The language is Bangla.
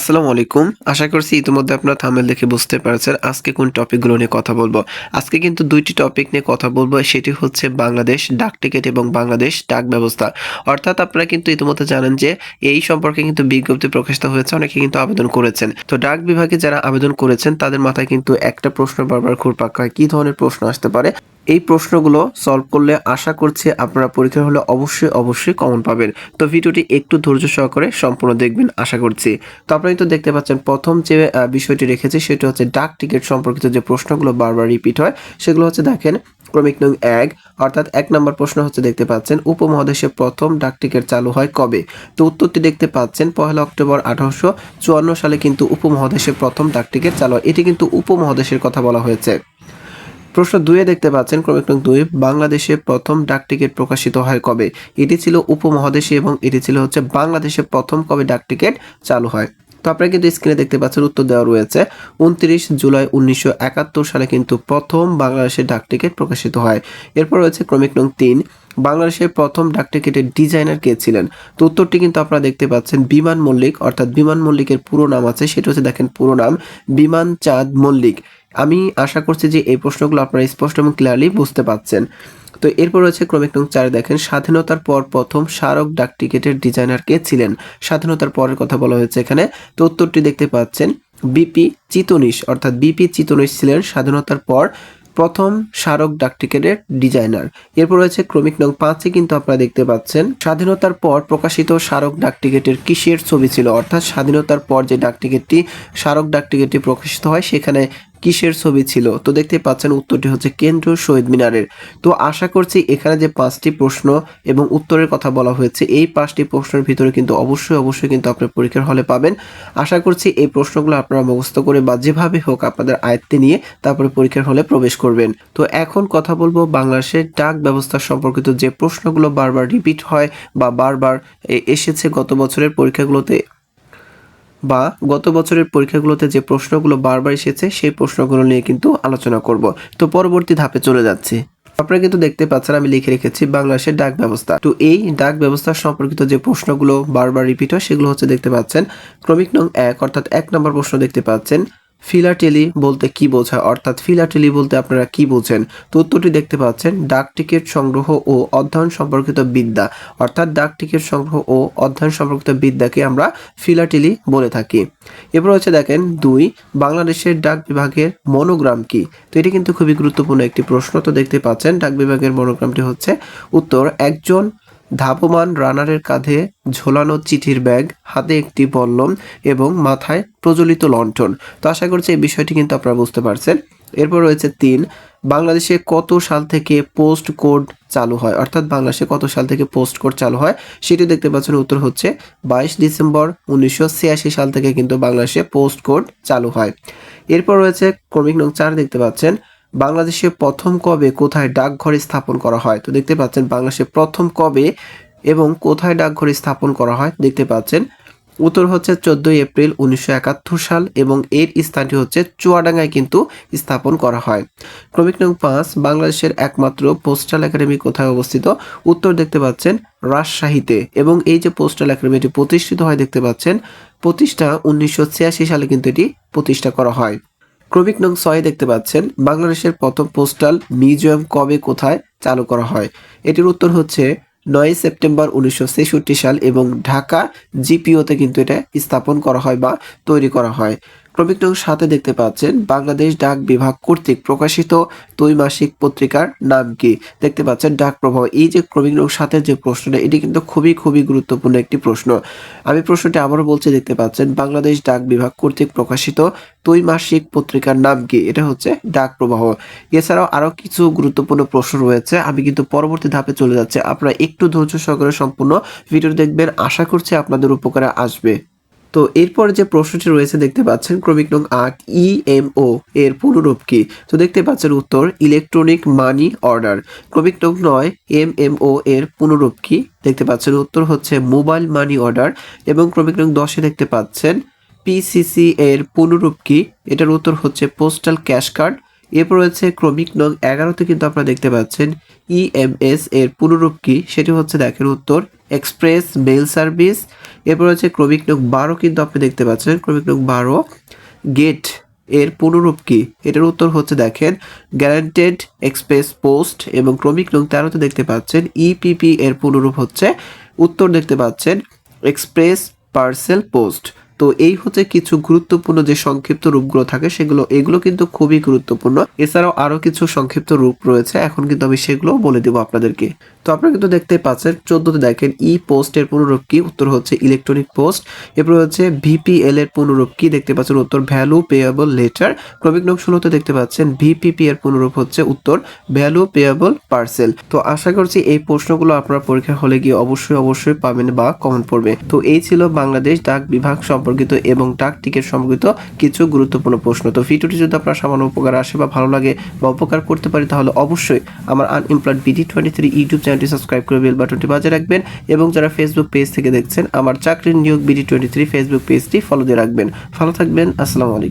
আসসালামু আলাইকুম। আশা করছি ইতিমধ্যে আপনার থামেল দেখে বুঝতে পারছেন আজকে কোন টপিকগুলো নিয়ে কথা বলব। আজকে কিন্তু দুইটি টপিক নিয়ে কথা বলব, সেটি হচ্ছে বাংলাদেশ ডাক টিকিট এবং বাংলাদেশ ডাক ব্যবস্থা। অর্থাৎ আপনারা কিন্তু ইতিমধ্যে জানেন যে এই সম্পর্কে কিন্তু বিজ্ঞপ্তি প্রকাশিত হয়েছে, অনেকে কিন্তু আবেদন করেছেন। তো ডাক বিভাগে যারা আবেদন করেছেন, তাদের মাথায় কিন্তু একটা প্রশ্ন বারবার ঘুরপাক খায়, কি ধরনের প্রশ্ন আসতে পারে? এই প্রশ্নগুলো সলভ করলে আশা করছি আপনারা পরীক্ষা হলে অবশ্যই অবশ্যই কমন পাবেন। তো ভিডিওটি একটু ধৈর্য সহকারে সম্পূর্ণ দেখবেন, আশা করছি। তো আপনারা কিন্তু দেখতে পাচ্ছেন প্রথম যে বিষয়টি রেখেছি সেটা হচ্ছে ডাক টিকিট সম্পর্কিত যে প্রশ্নগুলো বারবার রিপিট হয়, সেগুলো হচ্ছে দেখেন ক্রমিক নং এক, অর্থাৎ এক নম্বর প্রশ্ন হচ্ছে দেখতে পাচ্ছেন উপমহাদেশে প্রথম ডাক টিকিট চালু হয় কবে? তো উত্তরটি দেখতে পাচ্ছেন পহেলা অক্টোবর আঠারোশো চুয়ান্ন সালে কিন্তু উপমহাদেশে প্রথম ডাক টিকিট চালু হয়। এটি কিন্তু উপমহাদেশের কথা বলা হয়েছে। প্রশ্ন দুয়ে দেখতে পাচ্ছেন ক্রমিক নং দুই, বাংলাদেশে প্রথম ডাক টিকিট প্রকাশিত হয় কবে? এটি ছিল উপমহাদেশে এবং এটি ছিল হচ্ছে বাংলাদেশে প্রথম কবে ডাক টিকিট চালু হয়? তো আপনারা কিন্তু স্ক্রিনে দেখতে পাচ্ছেন, উত্তর দেওয়া রয়েছে। উনত্রিশ জুলাই উনিশশো একাত্তর সালে কিন্তু প্রথম বাংলাদেশের ডাক টিকিট প্রকাশিত হয়। এরপর রয়েছে ক্রমিক নং তিন। বাংলাদেশের প্রথম ডাক টিকিটের ডিজাইনার কে ছিলেন? তো উত্তরটি কিন্তু আপনারা দেখতে পাচ্ছেন, বিমান মল্লিক। অর্থাৎ বিমান মল্লিকের পুরো নাম আছে, সেটা হচ্ছে দেখেন পুরো নাম, বিমান চাঁদ মল্লিক। আমি আশা করছি যে এই প্রশ্নগুলো আপনারা স্পষ্ট এবং ক্লিয়ারলি বুঝতে পাচ্ছেন তো এরপর রয়েছে ক্রমিক নং চারে দেখেন, স্বাধীনতার পর প্রথম স্মারক ডাক টিকিটের ডিজাইনার কে ছিলেন? স্বাধীনতার পরের কথা বলা হয়েছে এখানে। তো উত্তরটি দেখতে পাচ্ছেন, বিপি চিতনিশ অর্থাৎ বিপি চিতনিশ ছিলেন স্বাধীনতার পর প্রথম স্মারক ডাক টিকিটের ডিজাইনার। এরপর রয়েছে ক্রমিক নং পাঁচে কিন্তু আপনারা দেখতে পাচ্ছেন, স্বাধীনতার পর প্রকাশিত স্মারক ডাক টিকিটের কিসের ছবি ছিল? অর্থাৎ স্বাধীনতার পর যে ডাক টিকিটটি স্মারক ডাক টিকিটটি প্রকাশিত হয়, সেখানে কিসের ছবি ছিল? তো দেখতে পাচ্ছেন উত্তরটি হচ্ছে কেন্দ্রীয় শহীদ মিনারের। তো আশা করছি এখানে যে পাঁচটি প্রশ্ন এবং উত্তরের কথা বলা হয়েছে, এই পাঁচটি প্রশ্নের ভিতরে কিন্তু অবশ্যই অবশ্যই কিন্তু আপনার পরীক্ষার হলে পাবেন। আশা করছি এই প্রশ্নগুলো আপনারা মুখস্থ করে বা যেভাবে হোক আপনাদের আয়ত্তে নিয়ে তারপরে পরীক্ষার হলে প্রবেশ করবেন। তো এখন কথা বলব বাংলাদেশের ডাক ব্যবস্থা সম্পর্কিত যে প্রশ্নগুলো বারবার রিপিট হয় বা বারবার এসেছে গত বছরের পরীক্ষাগুলোতে বা গত বছরের পরীক্ষাগুলোতে যে প্রশ্নগুলো বারবার এসেছে, সেই প্রশ্নগুলো নিয়ে কিন্তু আলোচনা করব। তো পরবর্তী ধাপে চলে যাচ্ছি। আপনারা কিন্তু দেখতে পাচ্ছেন, আমি লিখে রেখেছি বাংলাদেশের ডাক ব্যবস্থা। তো এই ডাক ব্যবস্থা সম্পর্কিত যে প্রশ্নগুলো বারবার রিপিট হয়, সেগুলো হচ্ছে দেখতে পাচ্ছেন, ক্রমিক নং এক, অর্থাৎ এক নম্বর প্রশ্ন দেখতে পাচ্ছেন। ফিলাটেলি বলতে কি বোঝায়? অর্থাৎ ফিলাটেলি বলতে আপনারা কি বোঝেন তো উত্তরটি দেখতে পাচ্ছেন, ডাক টিকিট সংগ্রহ ও অধ্যয়ন সম্পর্কিত বিদ্যা। অর্থাৎ ডাক টিকিট সংগ্রহ ও অধ্যয়ন সম্পর্কিত বিদ্যাকে আমরা ফিলাটেলি বলে থাকি। এরপর হচ্ছে দেখেন, দুই, বাংলাদেশের ডাক বিভাগের মনোগ্রাম কি? তো এটি কিন্তু খুবই গুরুত্বপূর্ণ একটি প্রশ্ন। তো দেখতে পাচ্ছেন, ডাক বিভাগের মনোগ্রামটি হচ্ছে, উত্তর, একজন ধাবমান রানারের কাঁধে ঝোলানো চিঠির ব্যাগ, হাতে একটি বল্লম এবং মাথায় প্রজ্বলিত লণ্ঠন। তো আশা করছি এই বিষয়টি কিন্তু আপনারা বুঝতে পারছেন। এরপর রয়েছে তিন, বাংলাদেশে কত সাল থেকে পোস্ট কোড চালু হয়? অর্থাৎ বাংলাদেশে কত সাল থেকে পোস্ট কোড চালু হয়? সেটি দেখতে পাচ্ছেন, উত্তর হচ্ছে বাইশ ডিসেম্বর উনিশশো ছিয়াশি সাল থেকে কিন্তু বাংলাদেশে পোস্ট কোড চালু হয়। এরপর রয়েছে ক্রমিক নং চার দেখতে পাচ্ছেন বাংলাদেশে প্রথম কবে কোথায় ডাকঘর স্থাপন করা হয়? তো দেখতে পাচ্ছেন বাংলাদেশে প্রথম কবে এবং কোথায় ডাকঘর স্থাপন করা হয়? দেখতে পাচ্ছেন, উত্তর হচ্ছে চোদ্দই এপ্রিল উনিশশো একাত্তর সাল এবং এর স্থানটি হচ্ছে চুয়াডাঙ্গায় কিন্তু স্থাপন করা হয়। ক্রমিক নং পাঁচ, বাংলাদেশের একমাত্র পোস্টাল একাডেমি কোথায় অবস্থিত? উত্তর দেখতে পাচ্ছেন রাজশাহীতে এবং এই যে পোস্টাল একাডেমিটি প্রতিষ্ঠিত হয়, দেখতে পাচ্ছেন, প্রতিষ্ঠা উনিশশো ছিয়াশি সালে কিন্তু এটি প্রতিষ্ঠা করা হয়। ক্রমিক নং ছয় দেখতে পাচ্ছেন, বাংলাদেশের প্রথম পোস্টাল মিউজিয়াম কবে কোথায় চালু করা হয়? এটির উত্তর হচ্ছে নয় সেপ্টেম্বর উনিশশো ছেষট্টি সাল এবং ঢাকা জিপিওতে কিন্তু এটা স্থাপন করা হয় বা তৈরি করা হয়। নং সাথে দেখতে পাচ্ছেন বাংলাদেশ ডাক বিভাগ কর্তৃক প্রকাশিত ত্রৈমাসিক পত্রিকার নাম কি? দেখতে পাচ্ছেন ডাক প্রভাব এই যে ক্রমিক নং সাতের যে প্রশ্নটা, এটি কিন্তু খুবই খুবই গুরুত্বপূর্ণ একটি প্রশ্ন। আমি প্রশ্নটি আবারও বলছি, দেখতে পাচ্ছেন বাংলাদেশ ডাক বিভাগ কর্তৃক প্রকাশিত ত্রৈমাসিক পত্রিকার নাম কি? এটা হচ্ছে ডাক প্রবাহ। এছাড়াও আরও কিছু গুরুত্বপূর্ণ প্রশ্ন রয়েছে। আমি কিন্তু পরবর্তী ধাপে চলে যাচ্ছে। আপনারা একটু ধৈর্য সহকারে সম্পূর্ণ ভিডিও দেখবেন। আশা করছি আপনাদের উপকারে আসবে। তো এরপর যে প্রশ্নটি রয়েছে, দেখতে পাচ্ছেন ক্রমিক নং আট ইএমও এর পুনরূপ কি? তো দেখতে পাচ্ছেন উত্তর ইলেকট্রনিক মানি অর্ডার ক্রমিক নং নয় এমএমও এর পুনরূপ কি? দেখতে পাচ্ছেন উত্তর হচ্ছে মোবাইল মানি অর্ডার এবং ক্রমিক নং দশে দেখতে পাচ্ছেন পিসিসি এর পুনরূপ কি? এটার উত্তর হচ্ছে পোস্টাল ক্যাশ কার্ড এরপর রয়েছে ক্রমিক নং এগারোতে কিন্তু আপনারা দেখতে পাচ্ছেন ইএমএস এর পুনরূপ কি? সেটি হচ্ছে দেখেন উত্তর এক্সপ্রেস মেল সার্ভিস এরপর হচ্ছে ক্রমিক নং বারো কিন্তু আপনি দেখতে পাচ্ছেন, ক্রমিক নং বারো গেটের পুনরূপ কি? এটার উত্তর হচ্ছে দেখেন গ্যারান্টেড এক্সপ্রেস পোস্ট এবং ক্রমিক নং তেরোতে দেখতে পাচ্ছেন ইপিপি এর পুনরূপ হচ্ছে উত্তর দেখতে পাচ্ছেন এক্সপ্রেস পার্সেল পোস্ট তো এই হচ্ছে কিছু গুরুত্বপূর্ণ যে সংক্ষিপ্ত রূপগুলো থাকে সেগুলো, এগুলো কিন্তু খুবই গুরুত্বপূর্ণ। এছাড়াও আরও কিছু সংক্ষিপ্ত রূপ রয়েছে, এখন কিন্তু আমি সেগুলো বলে দেবো আপনাদেরকে। তো আপনারা কিন্তু দেখতে পাচ্ছেন, চোদ্দতে দেখেন ই পোস্টের পুনরূপ কি, উত্তর হচ্ছে ইলেকট্রনিক পোস্ট এরপর হচ্ছে ভিপিএল এর পুনরূপ কি দেখতে পাচ্ছেন, উত্তর ভ্যালু পেয়াবল লেটার ক্রমিক নং ষোলোতে দেখতে পাচ্ছেন ভিপিপি এর পুনরূপ হচ্ছে উত্তর ভ্যালু পেয়াবল পার্সেল তো আশা করছি এই প্রশ্নগুলো আপনারা পরীক্ষা হলে গিয়ে অবশ্যই অবশ্যই পাবেন বা কমন পড়বে। তো এই ছিল বাংলাদেশ ডাক বিভাগ সম্পর্কিত এবং ডাক টিকিট সম্পর্কিত কিছু গুরুত্বপূর্ণ প্রশ্ন। তো ভিডিওটি যদি আপনার সামান্য উপকার আসে বা ভালো লাগে বা উপকার করতে পারি তাহলে অবশ্যই আমার unemployed BD twenty three YouTube চ্যানেলটি সাবস্ক্রাইব করে বেল বাটনটি বাজিয়ে রাখবেন এবং যারা ফেসবুক পেজ থেকে দেখছেন, আমার চাকরির নিয়োগ বিডি টোয়েন্টি থ্রি ফেসবুক পেজটি ফলো দিয়ে রাখবেন। ভালো থাকবেন, আসসালামু আলাইকুম।